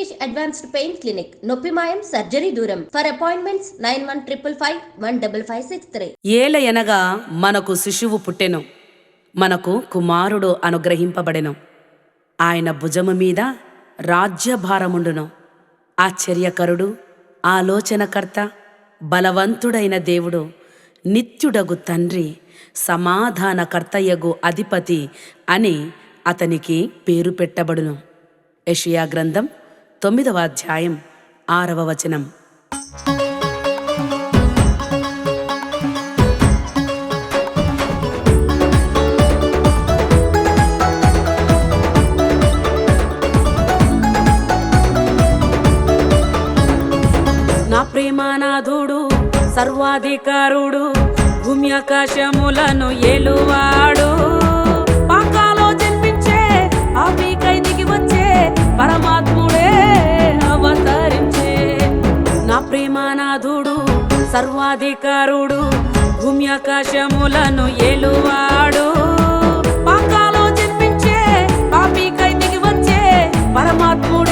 Venkatesh advanced pain clinic నొప్పి మాయం surgery దూరం. For appointments nine one triple five one double five six three ఏల ఎనగా మనకు శిశువు పుట్టెను. మనకు కుమారుడు అనుగ్రహింపబడెను. ఆయన భుజము మీద రాజ్యభారముండును. ఆశ్చర్యకరుడు ఆలోచనకర్త బలవంతుడైన దేవుడు నిత్యుడగు తండ్రి సమాధానకర్తయ్యగు అధిపతి అని అతనికి పేరు పెట్టబడును. యషియా గ్రంథం తొమ్మిదవ అధ్యాయం ఆరవ వచనం. నా ప్రేమానాథుడు సర్వాధికారుడు భూమి ఏలువా? సర్వాధికారుడు భూమి ఆకాశములను ఏలువాడు. పాకాలో జన్మించే పాపికై దిగి వచ్చే పరమాత్ముడు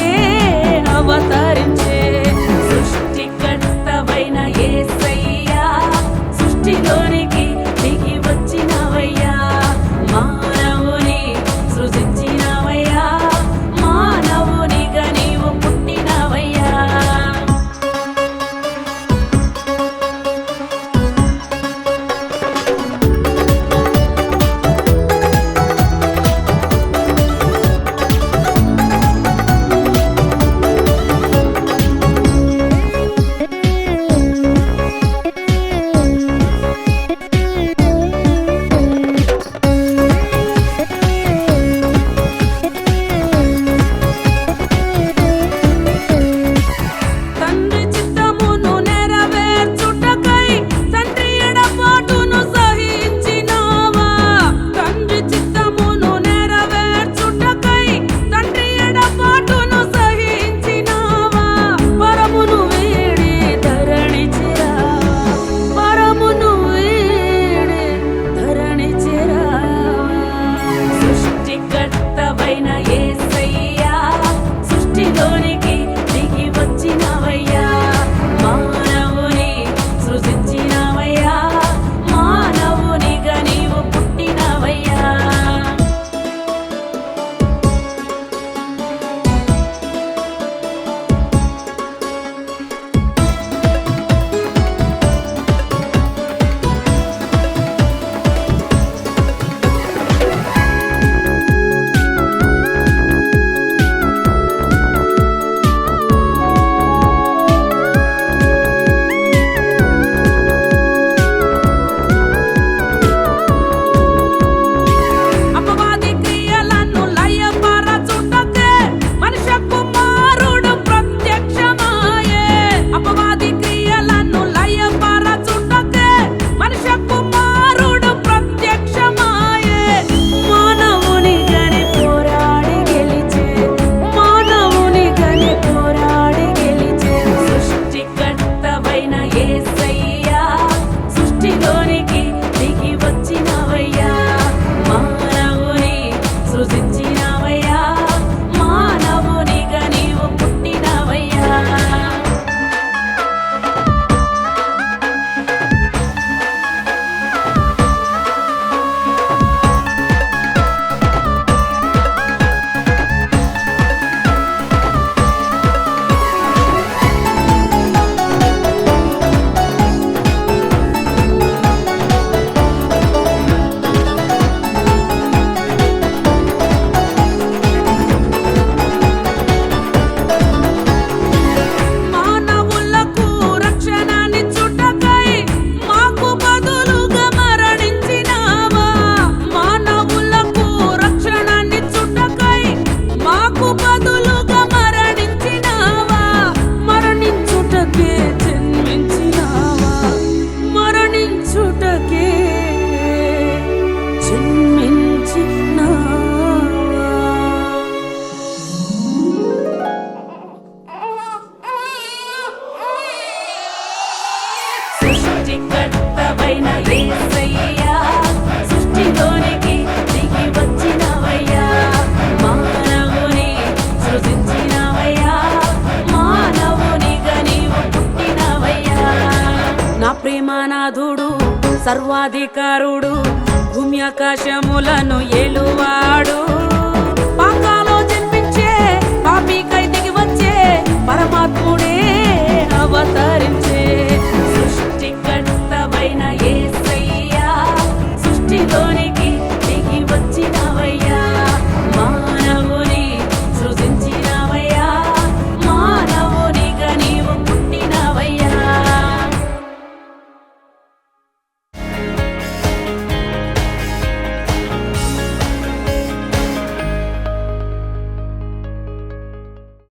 సర్వనాథుడు సర్వాధికారుడు భూమ్యాకాశములను ఏలువాడు. పాకాలో జన్మించే పాపికై దిగి వచ్చే పరమాత్ముడే అవతరించే. సృష్టి సృష్టికర్తమైన ఏసయ్యా సృష్టిలోని